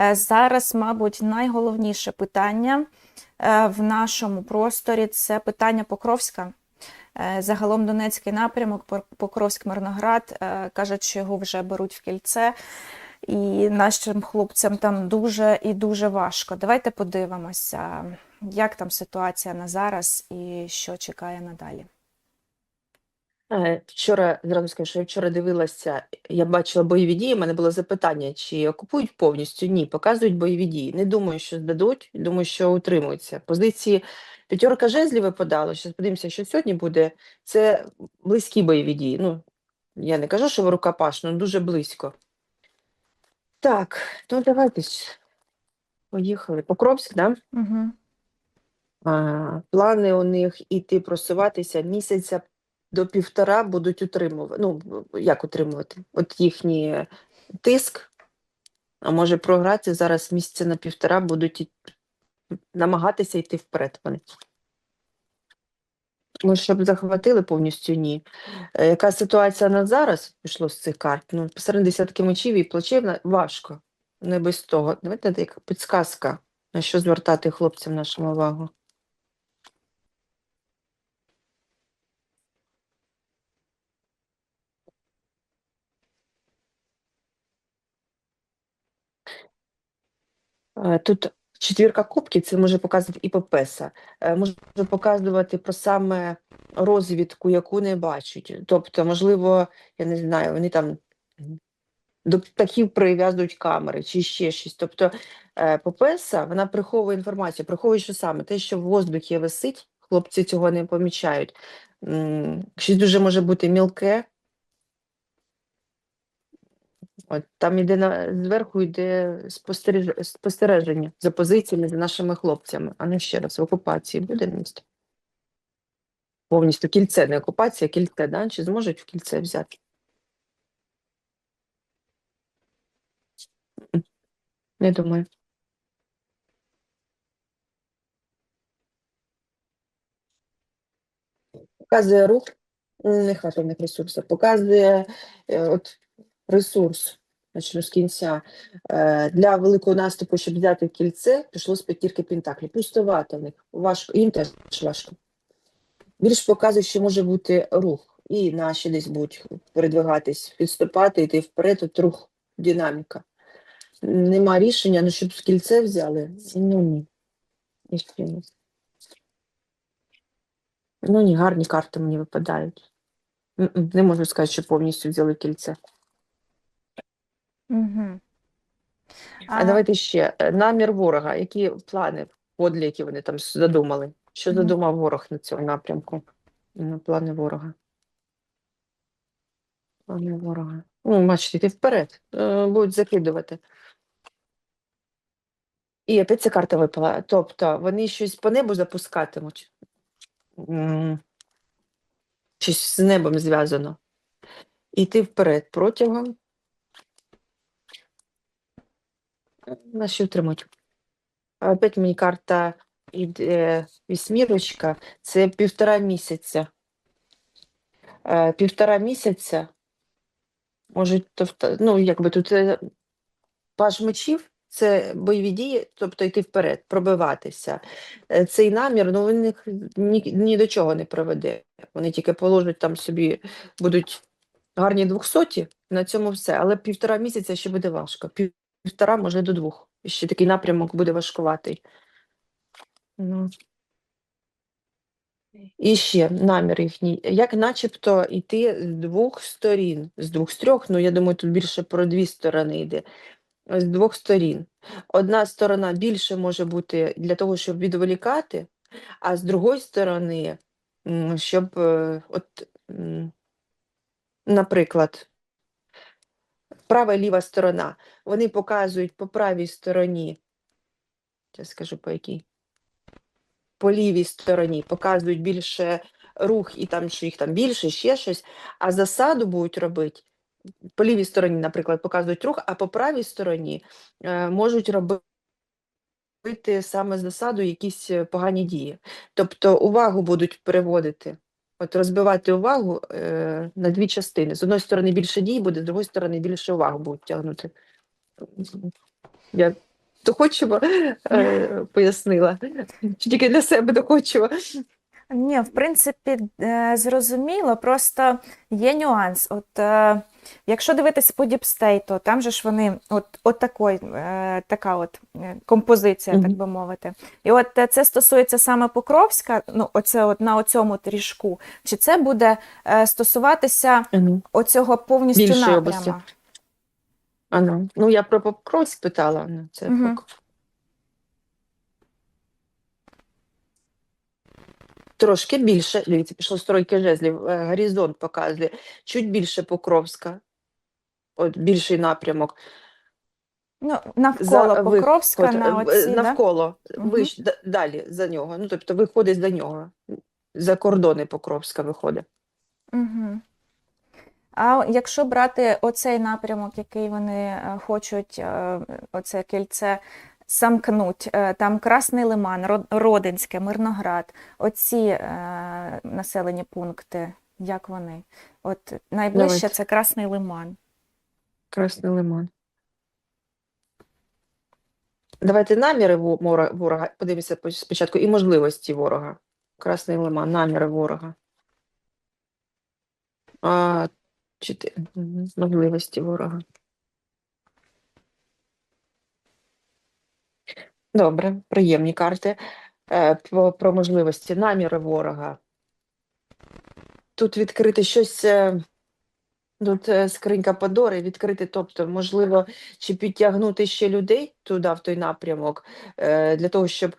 Е, Зараз, мабуть, найголовніше питання е, в нашому просторі це питання Покровська. Е, Загалом Донецький напрямок, Покровськ-Мирноград, е, кажуть, що його вже беруть в кільце, і нашим хлопцям там дуже і дуже важко. Давайте подивимося, як там ситуація на зараз і що чекає надалі. Е, Вчора, зразу скажу, що я вчора дивилася, я бачила бойові дії, у мене було запитання, чи окупують повністю? Ні, показують бойові дії. Не думаю, що здадуть, думаю, що утримуються. Позиції п'ятерка жезлів випадало, зараз подивимося, що сьогодні буде. Це близькі бойові дії. Ну, я не кажу, що рукопашно, але дуже близько. Так, ну давайте. Поїхали. Покровськ, да? Угу. А, плани у них іти просуватися місяця до півтора будуть утримувати. Ну, як утримувати? От їхній тиск, а може програти зараз місяця на півтора будуть намагатися йти вперед вони. Може, щоб захватили повністю ні. Е, Яка ситуація на зараз пішло з цих карт? Ну, посеред десятки мечів і плачевна важко. Не без того. Давайте як підсказка, на що звертати хлопцям нашу увагу. Е, Тут четвірка кубків, це може показувати і Пепеса, е, може показувати про саме розвідку, яку не бачать. Тобто, можливо, я не знаю, вони там до птахів прив'язують камери чи ще щось. Тобто, е, Пепеса, вона приховує інформацію, приховує, що саме те, що в воздухі висить, хлопці цього не помічають. Щось дуже може бути мілке, От там іде на зверху йде спостереж... спостереження за позиціями за нашими хлопцями, а не ще раз в окупації буде місто. Повністю кільце, не окупація, кільце, да? Чи зможуть в кільце взяти? Не думаю. Показує рух не атомних ресурсів, показує е, от, ресурс, почну з кінця. Е, для великого наступу, щоб взяти кільце, пішло з п'ятірки Пентаклів. Пустовато в них. Важко, їм теж важко. Більш показує, що може бути рух. І наші десь будуть передвигатись, відступати, йти вперед, от рух, динаміка. Нема рішення, ну щоб з кільце взяли. Ну ні. Ну ні, гарні карти мені випадають. Не можу сказати, що повністю взяли кільце. Угу. А давайте ще е, намір ворога. Які плани, подлі, які вони там задумали? Що Мгм. задумав ворог на цьому напрямку? На плани ворога. Плани ворога. Ну, бачите, йти вперед. Е, Будуть закидувати. І опять ця карта випала. Тобто вони щось по небу запускатимуть. М, Щось з небом зв'язано. Іти вперед протягом. На що тримать? А Опять мені карта іде вісьмірочка. Це півтора місяця. Е, Півтора місяця тобто, ну, якби тут е, паж мечів, це бойові дії, тобто йти вперед, пробиватися. Е, Цей намір, ну, він ні, ні до чого не приведе. Вони тільки положать там собі, будуть гарні двохсоті, на цьому все. Але півтора місяця ще буде важко. Пів- Півтора, може, до двох. І ще такий напрямок буде важкуватий. Ну. І ще намір їхній, як начебто йти з двох сторін, з двох з трьох, ну я думаю, тут більше про дві сторони йде. З двох сторін. Одна сторона більше може бути для того, щоб відволікати, а з другої сторони, щоб, е, от, наприклад, права і ліва сторона, вони показують по правій стороні, я скажу по якій, по лівій стороні. Показують більше рух і там, що їх там більше, ще щось, а засаду будуть робити. По лівій стороні, наприклад, показують рух, а по правій стороні е, можуть робити саме засаду якісь е, погані дії. Тобто увагу будуть переводити, от розбивати увагу е, на дві частини. З одної сторони більше дій буде, з другої сторони більше уваги будуть тягнути. Я доходчиво е, пояснила. Чи тільки для себе доходчиво. Ні, в принципі, е, зрозуміло, просто є нюанс. От, е, якщо дивитись по діпстейту, там же ж вони, от, от такой, е, така от е, композиція, так би мовити. І от е, це стосується саме Покровська, ну, оце от на оцьому трішку, чи це буде е, стосуватися Ану, оцього повністю Більшої напряма? області. ану. Ну, я про Покровськ питала. Ну, це Мгм. Пок- Трошки більше, дивіться, пішло стройки жезлів, е, горизонт показує, чуть більше Покровська, от більший напрямок. Ну, навколо За виход, Покровська на е, оці, навколо, Мгм. виш, д- далі за нього. Ну, тобто виходить за нього. За кордони Покровська виходить. Угу. А якщо брати оцей напрямок, який вони е, хочуть, оце кільце замкнуть, е, там Красний Лиман, Родинське, Мирноград, оці е, населені пункти, як вони? От найближче Давайте. це Красний Лиман. Красний лиман. Давайте наміри ворога, подивимося спочатку, і можливості ворога. Красний лиман, наміри ворога. А, чотири. Можливості ворога. Добре, приємні карти. Е, про, можливості, наміри ворога. Тут відкрити щось. е, Тут е, скринька Подори відкрити, тобто, можливо, чи підтягнути ще людей туди, в той напрямок, для того, щоб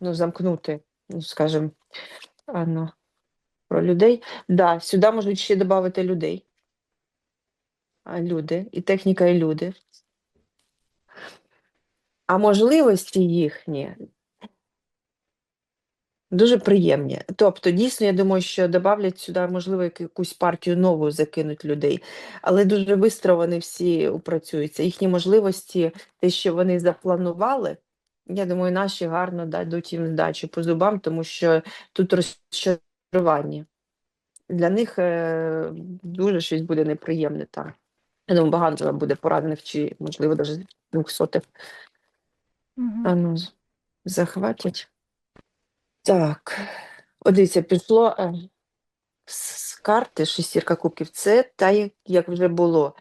ну, замкнути, ну, скажімо, ну, про людей. Да, сюди можуть ще додати людей. Люди, і техніка, і люди. А можливості їхні дуже приємні. Тобто, дійсно, я думаю, що додавлять сюди, можливо, якусь партію нову закинуть людей, але дуже швидко вони всі упрацюються. Їхні можливості, те, що вони запланували, я думаю, наші гарно дадуть їм здачу по зубам, тому що тут розчарування. Для них е, дуже щось буде неприємне там. Я думаю, багато буде поранених чи, можливо, навіть двохсотих. Угу. А ну, захватять. Так, от дивіться, пішло е, з карти шестірка кубків. Це та, як- вже було.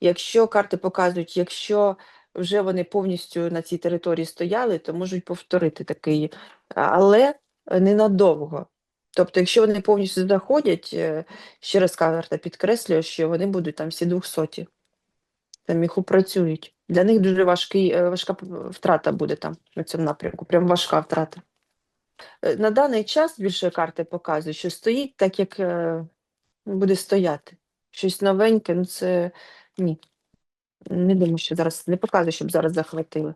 Якщо карти показують, якщо вже вони повністю на цій території стояли, то можуть повторити такий, але ненадовго. Тобто, якщо вони повністю заходять, е, ще раз карта підкреслює, що вони будуть там всі двохсоті. Там їх упрацюють. Для них дуже важкий, е, важка втрата буде там на цьому напрямку. Прям важка втрата. Е, На даний час більше карти показують, що стоїть так, як е, буде стояти. Щось новеньке, ну це ні. Не думаю, що зараз не показує, щоб зараз захватили.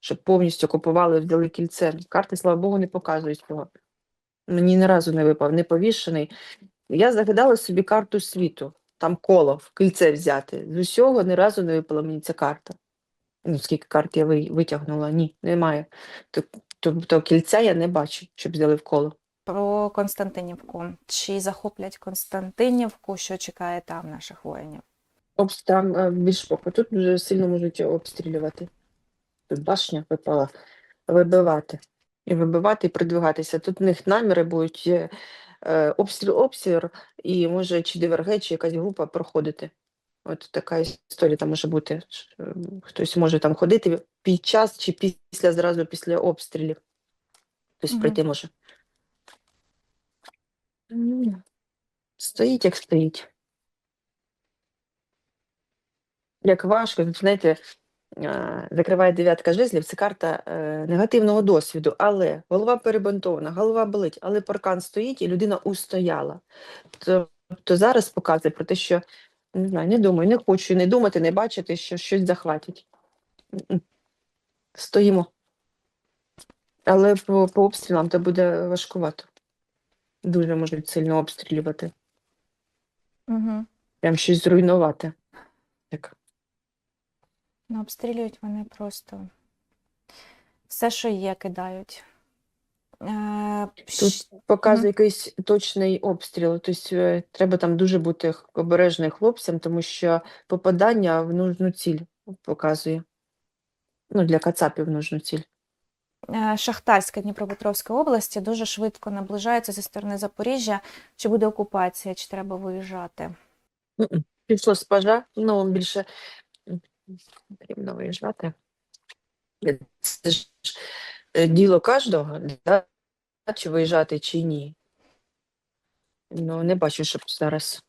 Щоб повністю купували, взяли кільце. Карти, слава Богу, не показують цього. Мені ні разу не випав, не повішений. Я загадала собі карту світу, там коло, в кільце взяти. З усього ні разу не випала мені ця карта. Ну, скільки карт я витягнула? Ні, немає. Тоб- Тобто кільця я не бачу, щоб взяли в коло. Про Константинівку. Чи захоплять Константинівку, що чекає там наших воїнів? Обс- Там е, більш поки. Тут дуже сильно можуть обстрілювати. Тут башня випала. Вибивати. І вибивати, і продвигатися. Тут в них наміри будуть е, обстріл, обстріл, і може чи ДВРГ, чи якась група проходити. От така історія там може бути. Хтось може там ходити під час чи після, зразу після обстрілів. Хтось Мгм. прийти може. Стоїть, як стоїть. Як важко, знаєте, закриває дев'ятка жезлів, це карта е, негативного досвіду, але голова перебинтована, голова болить, але паркан стоїть і людина устояла. Тобто зараз показує про те, що не знаю, не думаю, не хочу не думати, не бачити, що щось захватять. Стоїмо. Але по, по обстрілам це буде важкувато. Дуже можуть сильно обстрілювати. Угу. Прям щось зруйнувати. Так. Ну, обстрілюють вони просто все, що є, кидають. Е, Тут показує якийсь точний обстріл. Тобто е, треба там дуже бути обережним хлопцям, тому що попадання в нужну ціль показує. Ну, для кацапів нужну ціль. Е, Шахтарська Дніпропетровської області дуже швидко наближається зі сторони Запоріжжя. Чи буде окупація, чи треба виїжджати? Пішло з пажа, ну більше потрібно виїжджати. Е, Це ж е, діло кожного, да? чи виїжджати, чи ні. Ну, не бачу, щоб зараз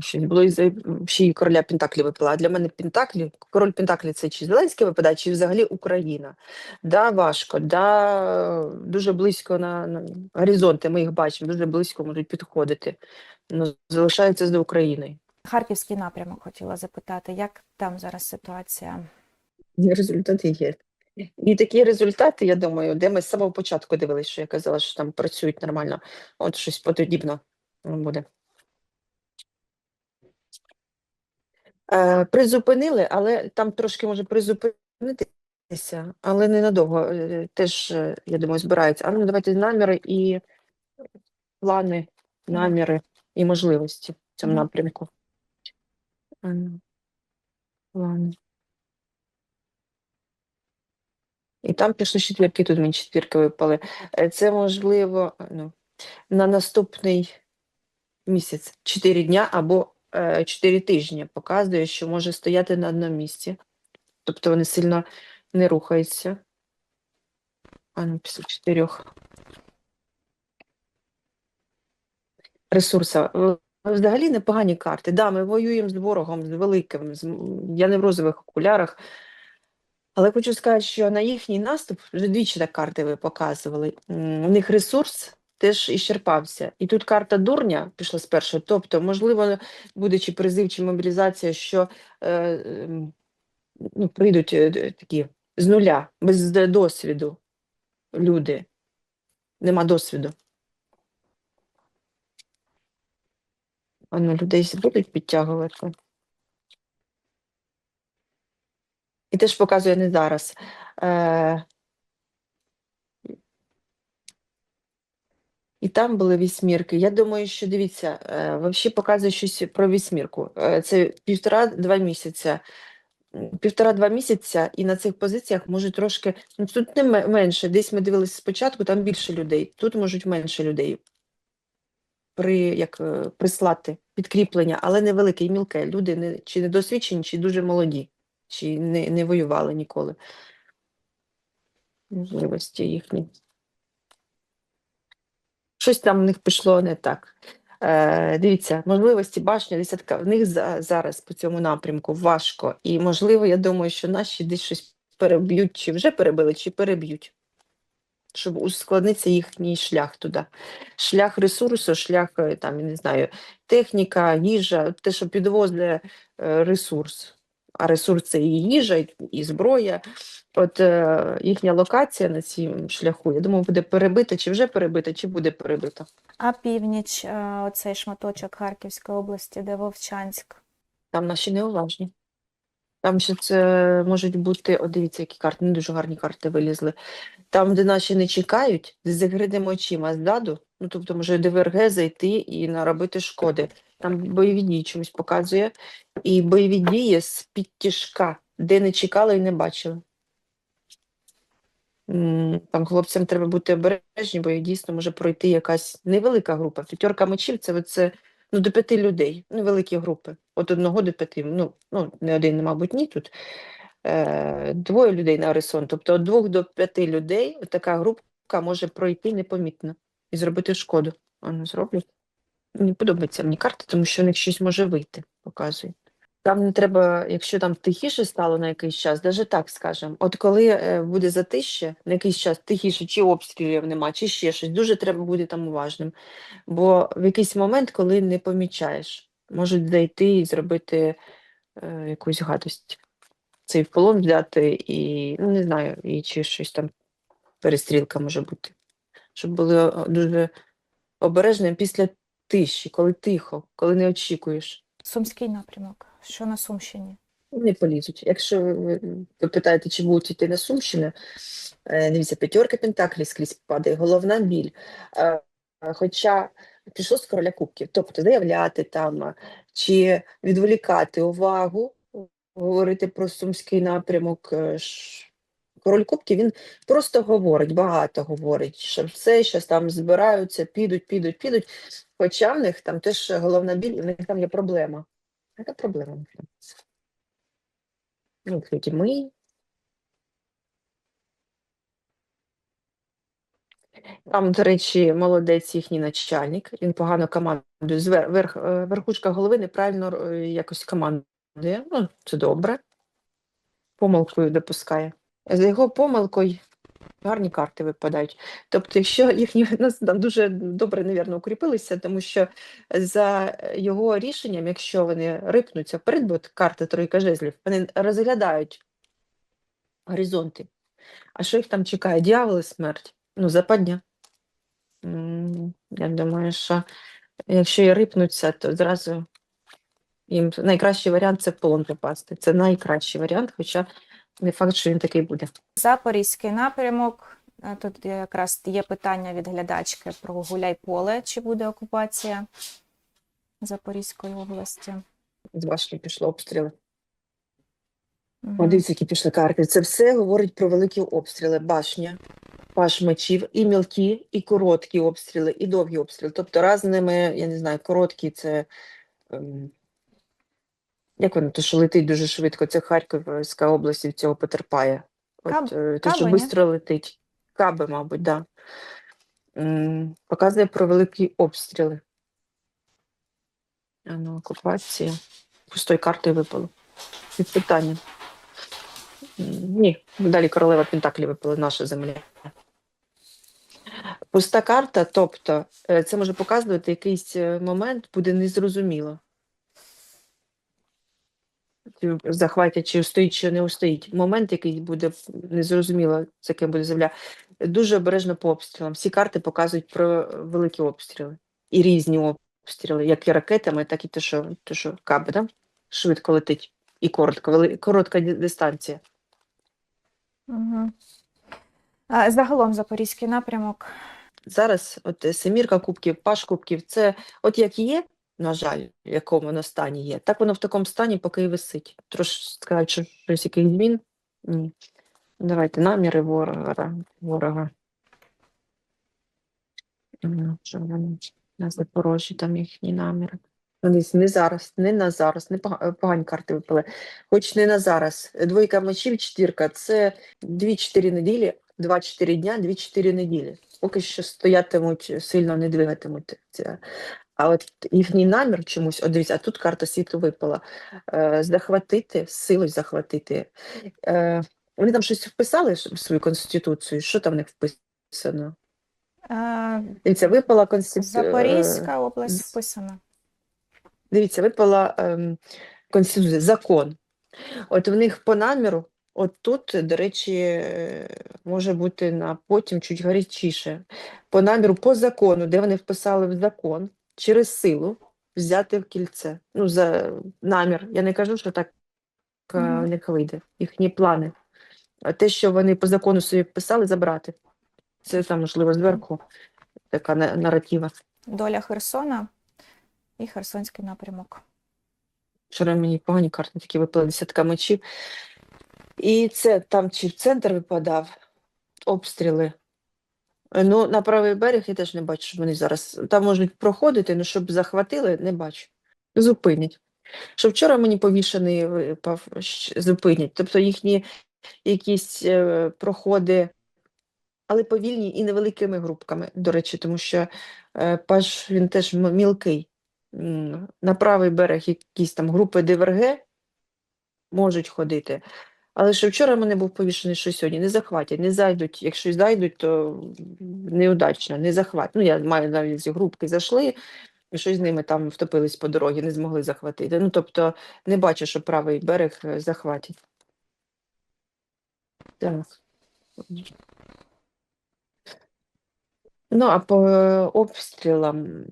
щось було із ще й короля Пентаклі випала. А для мене Пентаклі, король Пентаклі це чи Зеленський випадає, чи взагалі Україна. Да, важко, да, дуже близько на, на горизонти, ми їх бачимо, дуже близько можуть підходити. Ну, залишається за Україною. Харківський напрямок хотіла запитати, як там зараз ситуація? Результати є. І такі результати, я думаю, де ми з самого початку дивилися, що я казала, що там працюють нормально. От щось подібно буде. Е, призупинили, але там трошки може призупинитися, але ненадовго. Е, Теж, е, я думаю, збираються. А ну давайте наміри і плани, наміри і можливості в цьому напрямку. Ну, І там пішли четвірки, тут мені четвірки випали. Е, Це можливо ну, на наступний місяць, 4 дня або е, 4 тижні показує, що може стояти на одному місці. Тобто вони сильно не рухаються. А ну, після чотирьох. Ресурса. Взагалі непогані карти. Да, ми воюємо з ворогом, з великим. З... Я не в розових окулярах. Але хочу сказати, що на їхній наступ вже двічі так карти ви показували. У них ресурс теж іщерпався. І тут карта дурня пішла з першої. Тобто, можливо, буде чи призив, чи мобілізація, що е, ем, ну, прийдуть е, такі з нуля, без досвіду люди. Нема досвіду. А ну, людей будуть підтягувати. І теж показує не зараз. Е, і там були вісьмірки. Я думаю, що дивіться, е, взагалі показує щось про вісьмірку. Е, це півтора-два місяця. Півтора-два місяця, і на цих позиціях може трошки. Ну, тут не менше. Десь ми дивилися спочатку, там більше людей. Тут можуть менше людей при, як, е, прислати підкріплення, але невелике і мілке. Люди не, чи недосвідчені, чи дуже молоді, чи не, не воювали ніколи. Можливості їхні. Щось там в них пішло не так. Е, дивіться, можливості башня, десятка, в них за, зараз по цьому напрямку важко. І, можливо, я думаю, що наші десь щось переб'ють, чи вже перебили, чи переб'ють, щоб ускладниться їхній шлях туди. Шлях ресурсу, шлях, е, там, я не знаю, техніка, їжа, те, що підвозить е, ресурс. А ресурс це і їжа, і, зброя. От е, їхня локація на цьому шляху, я думаю, буде перебита, чи вже перебита, чи буде перебита. А північ, е, оцей шматочок Харківської області, де Вовчанськ. Там наші неуважні. Там ще це можуть бути, о, дивіться, які карти, не дуже гарні карти вилізли. Там, де наші не чекають, з закритими очима ззаду, ну тобто може ДВРГ зайти і наробити шкоди. Там бойові дії чомусь показує. І бойові дії з підтяжка, де не чекали і не бачили. Там хлопцям треба бути обережні, бо дійсно може пройти якась невелика група. П'ятерка мечів це, оце, ну, до п'яти людей, невеликі групи. От одного до п'яти. Ну, ну не один, мабуть, ні тут. Е, двоє людей на Орисон. Тобто від двох до п'яти людей така групка може пройти непомітно і зробити шкоду. Вони зроблять. Не подобається мені карта, тому що в них щось може вийти, показує. Там не треба, якщо там тихіше стало на якийсь час, навіть так скажемо. От коли е, буде затище, на якийсь час тихіше, чи обстрілів нема, чи ще щось, дуже треба бути там уважним. Бо в якийсь момент, коли не помічаєш, можуть зайти і зробити е, якусь гадость. Цей в полон взяти і, ну не знаю, і чи щось там перестрілка може бути. Щоб були дуже обережними після тиші, коли тихо, коли не очікуєш. Сумський напрямок. Що на Сумщині? Не полізуть. Якщо ви, питаєте, чи будуть йти на Сумщину, е, дивіться, п'ятерка Пентаклів скрізь падає, головна біль. Е, Хоча пішло з короля кубків, тобто заявляти там е, чи відволікати увагу говорити про сумський напрямок, король Кубків, він просто говорить, багато говорить, що все, що там збираються, підуть, підуть, підуть. Хоча в них там теж головна біль, в них там є проблема. Яка проблема? там? Ну, людьми. Там, до речі, молодець їхній начальник, він погано командує. Верх, е, верхушка голови неправильно е, якось командує. Ну, це добре. Помилкою допускає. За його помилкою гарні карти випадають. Тобто, якщо їхні нас там дуже добре, навірно, укріпилися, тому що за його рішенням, якщо вони рипнуться вперед, бо от карта тройка жезлів, вони розглядають горизонти. А що їх там чекає? Дьявол і смерть. Ну, западня. Я думаю, що якщо і рипнуться, то зразу їм найкращий варіант це в полон попасти. Це найкращий варіант, хоча не факт, що він такий буде. Запорізький напрямок. Е, Тут якраз є питання від глядачки про Гуляйполе, чи буде окупація Запорізької області. З башні пішло обстріли. О, дивіться, які пішли карти. Це все говорить про великі обстріли. Башня, паш мечів, і мілкі, і короткі обстріли, і довгі обстріли. Тобто разними, я не знаю, короткі це. ем, Як воно, то що летить дуже швидко, це Харківська область від цього потерпає. От, е, те, що каби, ні? швидко летить. Каби, мабуть, да. Показує про великі обстріли. А ну, окупація. Пустою картою випало. Під питанням. М, Ні, далі королева Пентаклі випала наша земля. Пуста карта, тобто е, це може показувати якийсь е, момент, буде незрозуміло. Захватять, чи устоїть, чи не устоїть. Момент, який буде незрозуміло, з яким буде земля. Дуже обережно по обстрілам. Всі карти показують про великі обстріли і різні обстріли, як і ракетами, так і те, що, те, що каби, да? швидко летить і коротко, коротка дистанція. Мгм. А, Загалом Запорізький напрямок. Зараз от е, семірка кубків, паш кубків, це от як є, на жаль, в якому воно стані є, так воно в такому стані поки і висить. Трошки сказати, що щось яких змін. Ні. Давайте наміри ворога. ворога. На Запорожжі, там їхні наміри. Не зараз, не на зараз, не погані карти випали. Хоч не на зараз. Двойка мечів, четвірка це 2-4 неділі, 2-4 дня, 2-4 неділі. Поки що стоятимуть, сильно не двигатимуть. А от їхній намір чомусь, от дивіться, а тут карта світу випала. Е, захватити, силою захватити. Е, вони там щось вписали в свою конституцію. Що там в них вписано? Е, Дивіться, випала конституція. Запорізька область вписана. Дивіться, випала ем, конституція, закон. От в них по наміру, от тут, до речі, е, може бути на потім чуть гарячіше. По наміру, по закону, де вони вписали в закон, через силу взяти в кільце. Ну, за намір. Я не кажу, що так е, Мгм. в них вийде. Їхні плани. А те, що вони по закону собі вписали, забрати. Це там, можливо, зверху така на- наратива. Доля Херсона і Херсонський напрямок. Вчора мені погані карти такі випали, десятка мечів. І це там чи в центр випадав, обстріли. Е, Ну, на правий берег я теж не бачу, що вони зараз там можуть проходити, ну щоб захватили, не бачу. Зупинять. Що вчора мені повішений випав, зупинять. Тобто їхні якісь е, проходи, але повільні і невеликими групками, до речі, тому що е, паж він теж мілкий. На правий берег якісь там групи ДВРГ можуть ходити. Але що вчора мене був повішений, що сьогодні не захватять, не зайдуть. Якщо зайдуть, то неудачно, не захватять. Ну, я маю навіть групки зайшли, щось з ними там втопились по дорозі, не змогли захватити. Ну, тобто, не бачу, що правий берег е, захватять. Так. Ну, а по е, обстрілам,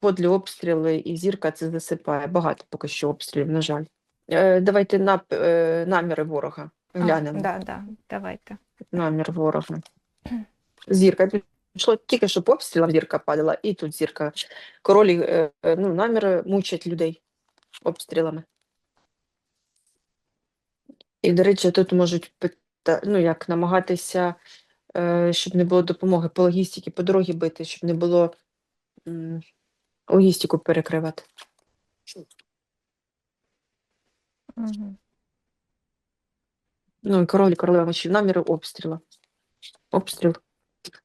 подлі обстріли і зірка це засипає. Багато поки що обстрілів, на жаль. Е, давайте на е, наміри ворога. Глянемо. Да, да, давайте. Намір ворога. Зірка пішла тільки що по обстрілам зірка падала, і тут зірка. Королі е, ну, наміри мучать людей обстрілами. І, до речі, тут можуть ну, як намагатися, щоб не було допомоги по логістиці, по дорогі бити, щоб не було логістику перекривати. Угу. Ну і король і королева мечів, наміри обстрілу. Обстріл.